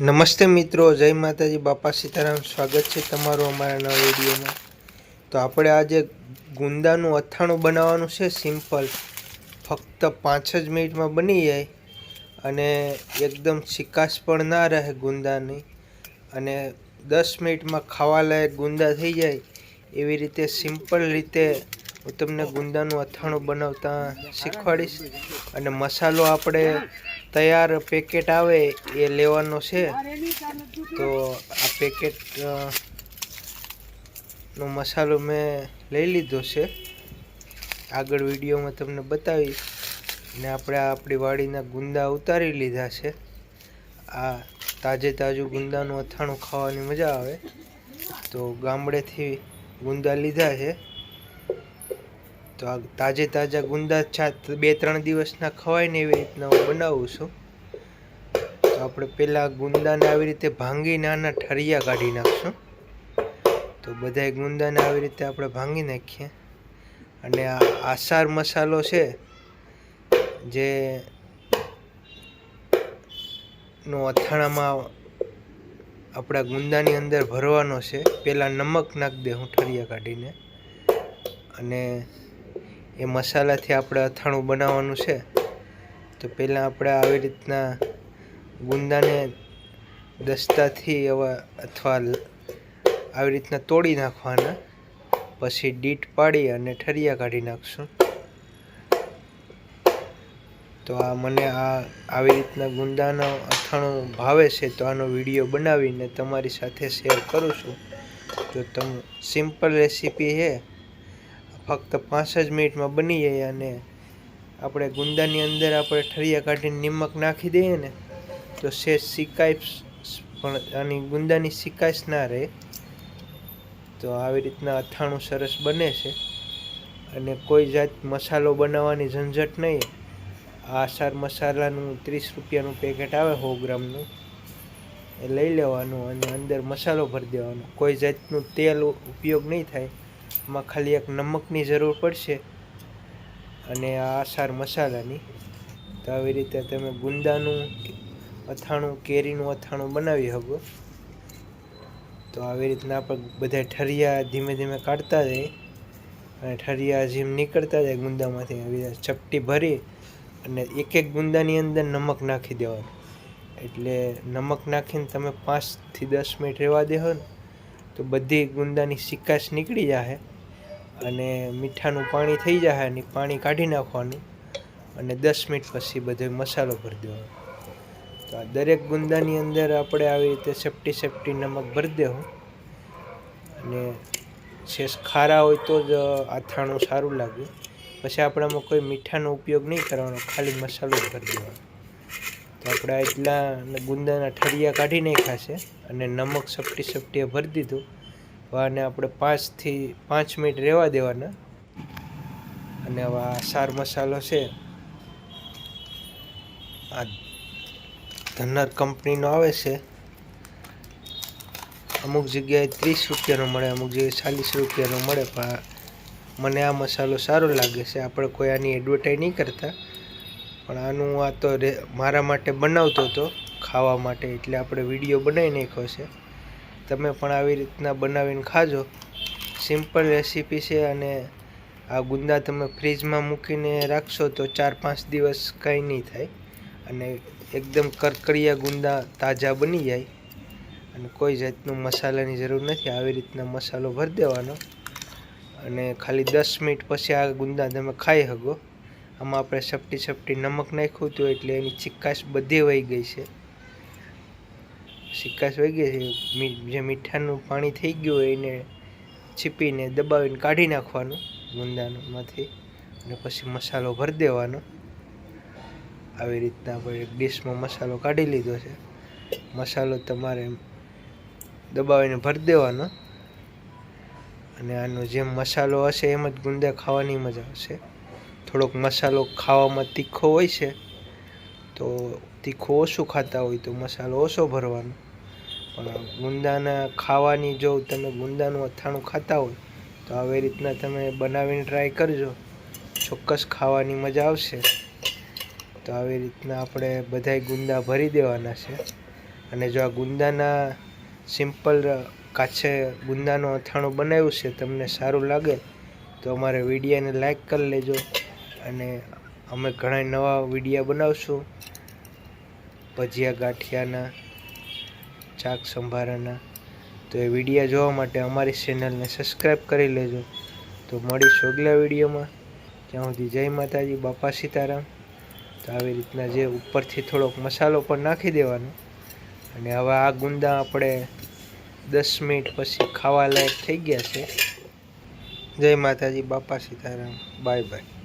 નમસ્તે મિત્રો, જય માતાજી, બાપા સીતારામ, સ્વાગત છે તમારું અમારા નવા વિડીયોમાં. તો આપણે આજે ગુંદાનું અથાણું બનાવવાનું છે, સિમ્પલ. ફક્ત પાંચ જ મિનિટમાં બની જાય અને એકદમ ચિકાસ પણ ના રહે ગુંદાની. અને દસ મિનિટમાં ખાવા લાયક ગુંદા થઈ જાય. એવી રીતે સિમ્પલ રીતે હું તમને ગુંદાનું અથાણું બનાવતા શીખવાડીશ. અને મસાલો આપણે તૈયાર પેકેટ આવે એ લેવાનો છે. તો આ પેકેટ નો મસાલો મેં લઈ લીધો છે. આગળ વિડીયોમાં તમને બતાવીશ. ને આપણે આપણી વાડીના ગુંદા ઉતારી લીધા છે. આ તાજે તાજું ગુંદાનું અથાણું ખાવાની મજા આવે. તો ગામડેથી ગુંદા લીધા છે. તો આ તાજે તાજા ગુંદા છા બે ત્રણ દિવસના ખવાય ને એવી રીતના હું બનાવું છું. તો આપણે પહેલાં ગુંદાને આવી રીતે ભાંગીને આના ઠરિયા કાઢી નાખશું. તો બધાય ગુંદાને આવી રીતે આપણે ભાંગી નાખીએ. અને આ આસાર મસાલો છે, જે નો અથાણામાં આપણા ગુંદાની અંદર ભરવાનો છે. પહેલાં નમક નાખી દે હું ઠરિયા કાઢીને. અને એ મસાલાથી આપણે અથાણું બનાવવાનું છે. તો પહેલાં આપણે આવી રીતના ગુંદાને દસ્તાથી એવા અથવા આવી રીતના તોડી નાખવાના. પછી ડીટ પાડી અને ઠરિયા કાઢી નાખશું. તો આ મને આ આવી રીતના ગુંદાનો અથાણું ભાવે છે તો આનો વીડિયો બનાવીને તમારી સાથે શેર કરું છું. તો તમ, સિમ્પલ રેસીપી છે ફક્ત પાંચ જ મિનિટમાં બની જાય અને આપણે ગુંદાની અંદર આપણે ઠરિયા કાઢીને નિમક નાખી દઈએ ને, તો સે સિકાઈપ્સ પણ આની ગુંદાની સિકાઈશ ના રહે. તો આવી રીતના અથાણું સરસ બને છે અને કોઈ જાત મસાલો બનાવવાની ઝંઝટ નહીં. આ સાર મસાલાનું ત્રીસ રૂપિયાનું પેકેટ આવે સો ગ્રામનું. એ લઈ લેવાનું અને અંદર મસાલો ભરી દેવાનો. કોઈ જાતનું તેલ ઉપયોગ નહીં થાય. એમાં ખાલી એક નમકની જરૂર પડશે અને આ આસાર મસાલાની. તો આવી રીતે તમે ગુંદાનું અથાણું, કેરીનું અથાણું બનાવી શકો. તો આવી રીતના આપણે બધા ઠરિયા ધીમે ધીમે કાઢતા જઈએ અને ઠરિયા જેમ નીકળતા જાય ગુંદામાંથી આવી રીતે ચપટી ભરી અને એક એક ગુંદાની અંદર નમક નાખી દેવાનું. એટલે નમક નાખીને તમે પાંચથી દસ મિનિટ રહેવા દેહો ને. તો બધી ગુંદાની સિક્કાશ નીકળી જાય અને મીઠાનું પાણી થઈ જાય અને પાણી કાઢી નાખવાનું અને દસ મિનિટ પછી બધો મસાલો ભરી દેવાનો. તો આ દરેક ગુંદાની અંદર આપણે આવી રીતે સેફટી સેફટી નમક ભરી દેવું. અને શેષ ખારા હોય તો જ આથાણું સારું લાગે. પછી આપણામાં કોઈ મીઠાનો ઉપયોગ નહીં કરવાનો, ખાલી મસાલો જ ભરી દેવાનો. તો આપણે એટલા અને ગુંદાના ઠરિયા કાઢી નાખ્યા છે અને નમક સપટી સપટીએ ભરી દીધું. હવે આને આપણે પાંચથી પાંચ મિનિટ રહેવા દેવાના. અને હવે આ સાર મસાલો છે, આ ધનર કંપનીનો આવે છે. અમુક જગ્યાએ ત્રીસ રૂપિયાનો મળે, અમુક જગ્યાએ ચાલીસ રૂપિયાનો મળે, પણ મને આ મસાલો સારો લાગે છે. આપણે કોઈ આની એડવર્ટાઈઝ નહીં કરતા. પણ આનું આ તો મારા માટે બનાવતો હતો ખાવા માટે, એટલે આપણે વીડિયો બનાવી નાખ્યો છે. તમે પણ આવી રીતના બનાવીને ખાજો. સિમ્પલ રેસીપી છે અને આ ગુંદા તમે ફ્રીજમાં મૂકીને રાખશો તો ચાર પાંચ દિવસ કંઈ નહીં થાય. અને એકદમ કરકરિયા ગુંદા તાજા બની જાય. અને કોઈ જાતનું મસાલાની જરૂર નથી, આવી રીતના મસાલો ભરી દેવાનો. અને ખાલી દસ મિનિટ પછી આ ગુંદા તમે ખાઈ શકો. આમાં આપણે સપટી સપટી નમક નાખ્યું હતું એટલે એની ચિક્કાશ બધી વહી ગઈ છે. ચિક્કાશ વહી ગઈ છે જે મીઠાનું પાણી થઈ ગયું હોય એને છીપીને દબાવીને કાઢી નાખવાનું ગુંદામાંથી અને પછી મસાલો ભરી દેવાનો. આવી રીતના આપણે એક ડીશમાં મસાલો કાઢી લીધો છે. મસાલો તમારે દબાવીને ભરી દેવાનો. અને આનો જેમ મસાલો હશે એમ જ ગુંદા ખાવાની મજા આવશે. થોડોક મસાલો ખાવામાં તીખો હોય છે, તો તીખો ઓછું ખાતા હોય તો મસાલો ઓછો ભરવાનો. પણ ગુંદાના ખાવાની જો તમે ગુંદાનું અથાણું ખાતા હોય, તો આવી રીતના તમે બનાવીને ટ્રાય કરજો. ચોક્કસ ખાવાની મજા આવશે. તો આવી રીતના આપણે બધાય ગુંદા ભરી દેવાના છે. અને જો આ ગુંદાના સિમ્પલ કાચે ગુંદાનું અથાણું બનાવ્યું છે, તમને સારું લાગે, તો અમારે વિડીયોને લાઈક કરી લેજો. અને અમે ઘણા નવા વિડીયા બનાવશું. ભજીયા ગાંઠિયાના, ચાક સંભારાના. તો એ વિડીયા જોવા માટે અમારી ચેનલને સબસ્ક્રાઈબ કરી લેજો. તો મળીશું અગલા વિડીયોમાં. ત્યાં સુધી જય માતાજી, બાપા સીતારામ. તો આવી રીતના જે ઉપરથી થોડોક મસાલો પણ નાખી દેવાનો. અને હવે આ ગુંદા આપણે દસ મિનિટ પછી ખાવા લાયક થઈ ગયા છે. જય માતાજી, બાપા સીતારામ. Bye bye.